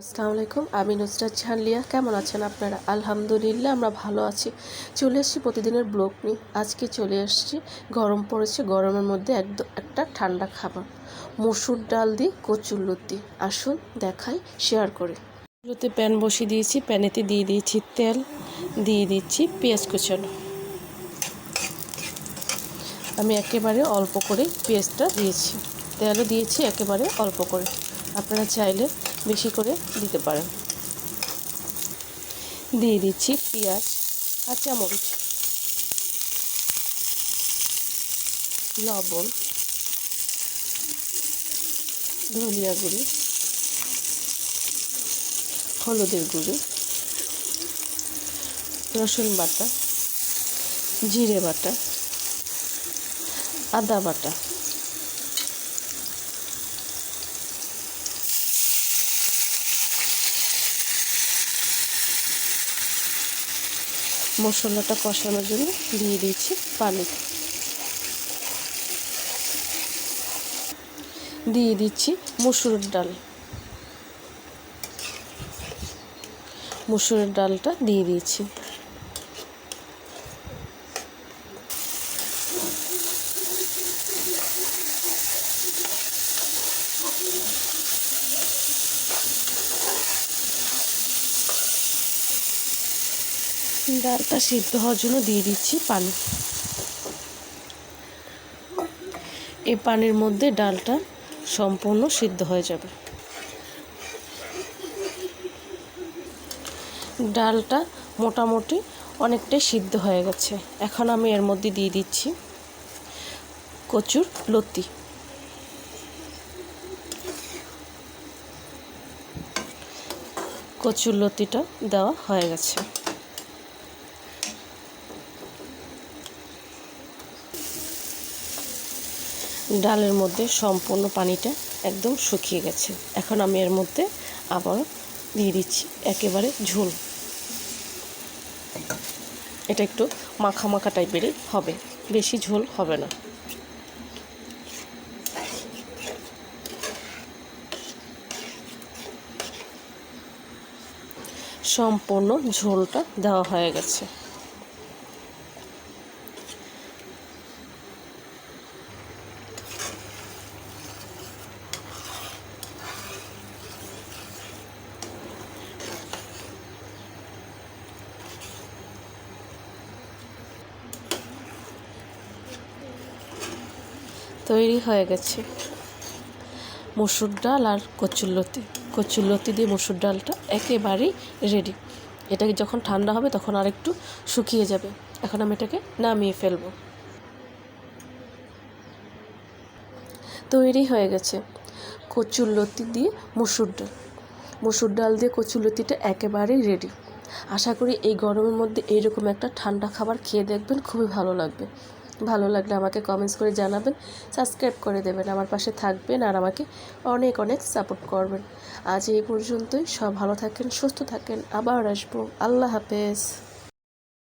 আসসালামু আলাইকুম, আমি নুসরাত জাহান লিয়া কেমন আছেন আপনারা? আলহামদুলিল্লাহ, আমরা ভালো আছি। চলে এসেছি প্রতিদিনের ব্লগ নিয়ে। আজকে চলে এসেছি গরম পড়েছে, গরমের মধ্যে একদম একটা ঠান্ডা খাবার। মসুর ডাল দিয়ে কচুর লতি। আসুন, দেখাই শেয়ার করে। লুতে প্যান বসিয়ে দিয়েছি, প্যানেতে দিয়ে দিয়েছি তেল, দিয়ে দিচ্ছি পেঁয়াজ কুচানো। আমি একেবারে অল্প করে পেঁয়াজটা দিয়েছি। তেলও দিয়েছি, একেবারে অল্প করে। আপনারা চাইলে বেশি করে দিতে পারেন। দিয়ে দিচ্ছি পেঁয়াজ কাঁচামরিচ লবণ। ধনিয়া গুঁড়ি। হলুদের গুঁড়ি। রসুন বাটা। জিরে বাটা। আদা বাটা। মশলাটা কষানোর জন্য দিয়ে দিয়েছি পানি। দিয়ে দিচ্ছি মুসুরের ডাল। মসুরের ডালটা দিয়ে দিয়েছি। ডালটা সিদ্ধ হওয়ার জন্য দিয়ে দিচ্ছি পানি। এই পানির মধ্যে ডালটা সম্পূর্ণ সিদ্ধ হয়ে যাবে। ডালটা মোটামুটি অনেকটাই সিদ্ধ হয়ে গেছে। এখন আমি এর মধ্যে দিয়ে দিচ্ছি কচুর লতি। কচুর লতিটা দেওয়া হয়ে গেছে। ডালের মধ্যে সম্পূর্ণ পানিটা একদম শুকিয়ে গেছে। এখন আমি এর মধ্যে আবার দিয়ে দিচ্ছি একেবারে ঝোল। এটা একটু মাখা মাখা টাইপেরই হবে, বেশি ঝোল হবে না। সম্পূর্ণ ঝোলটা দেওয়া হয়ে গেছে। তৈরি হয়ে গেছে। মসুর ডাল আর কচুরলতি কচুরলতি দিয়ে মসুর ডালটা একেবারেই রেডি এটাকে যখন ঠান্ডা হবে তখন আর একটু শুকিয়ে যাবে। এখন আমি এটাকে নামিয়ে ফেলব। তৈরি হয়ে গেছে কচুরলতি দিয়ে মসুর ডাল। মসুর ডাল দিয়ে কচুরলতিটা একেবারেই রেডি আশা করি এই গরমের মধ্যে এইরকম একটা ঠান্ডা খাবার খেয়ে দেখবেন, খুবই ভালো লাগবে। ভালো লাগলে আমাকে কমেন্টস করে জানাবেন সাবস্ক্রাইব করে দেবেন, আমার পাশে থাকবেন আর আমাকে অনেক অনেক সাপোর্ট করবেন। আজ এই পর্যন্তই, সব ভালো থাকেন, সুস্থ থাকেন, আবার আসব। আল্লাহ হাফেজ।